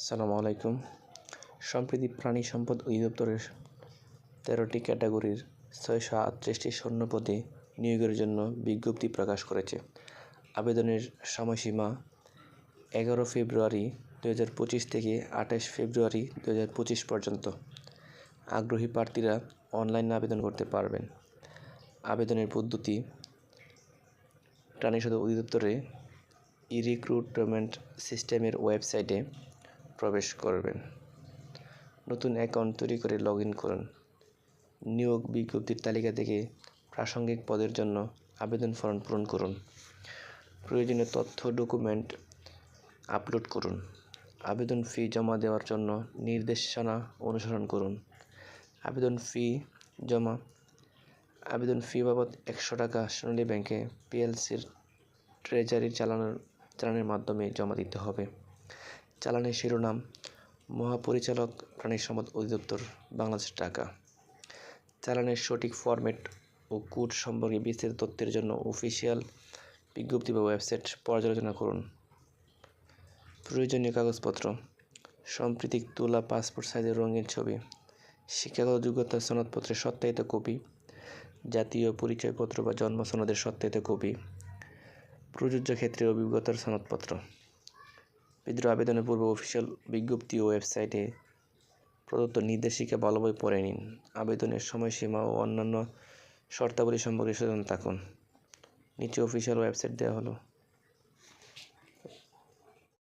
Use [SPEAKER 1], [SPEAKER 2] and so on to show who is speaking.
[SPEAKER 1] আসসালামু আলাইকুম। সম্প্রতি প্রাণী সম্পদ অধিদপ্তরের তেরোটি ক্যাটাগরির ছয়শো আটত্রিশটি শূন্য পদে নিয়োগের জন্য বিজ্ঞপ্তি প্রকাশ করেছে। আবেদনের সময়সীমা এগারো ফেব্রুয়ারি দু হাজার পঁচিশ থেকে আঠাশ ফেব্রুয়ারি দু হাজার পঁচিশ পর্যন্ত। আগ্রহী প্রার্থীরা অনলাইনে আবেদন করতে পারবেন। আবেদনের পদ্ধতি, প্রাণী সম্পদ অধিদপ্তরে ই রিক্রুটমেন্ট সিস্টেমের ওয়েবসাইটে প্রবেশ করবেন। নতুন অ্যাকাউন্ট তৈরি করে লগ ইন করুন। নিয়োগ বিজ্ঞপ্তির তালিকা থেকে প্রাসঙ্গিক পদের জন্য আবেদন ফর্ম পূরণ করুন। প্রয়োজনীয় তথ্য ডকুমেন্ট আপলোড করুন। আবেদন ফি জমা দেওয়ার জন্য নির্দেশনা অনুসরণ করুন। আবেদন ফি জমা। আবেদন ফি বাবদ একশো টাকা সোনালী ব্যাংকে পিএলসির ট্রেজারি চালানোর চালানের মাধ্যমে জমা দিতে হবে। চালানের শিরোনাম, মহাপরিচালক প্রাণী সম্পদ অধিদপ্তর, বাংলাদেশ টাকা চালানের সঠিক ফরম্যাট ও কোড সম্পর্কে বিস্তারিত তথ্যের জন্য অফিসিয়াল বিজ্ঞপ্তি বা ওয়েবসাইট পর্যালোচনা করুন। প্রয়োজনীয় কাগজপত্র, সম্প্রীতিক তোলা, পাসপোর্ট সাইজের রঙিন ছবি, শিক্ষাগত যোগ্যতা সনদপত্রের সত্যায়িত কপি, জাতীয় পরিচয়পত্র বা জন্ম সনদের সত্যায়িত কপি, প্রযোজ্য ক্ষেত্রে অভিজ্ঞতার সনদপত্র। বিদ্রোহ আবেদনের পূর্বে অফিসিয়াল বিজ্ঞপ্তি ও ওয়েবসাইটে প্রদত্ত নির্দেশিকা বলবই পড়ে নিন। আবেদনের সময়সীমা ও অন্যান্য শর্তাবলী সম্পর্কে সচেতন থাকুন। নিচে অফিসিয়াল ওয়েবসাইট দেওয়া হলো।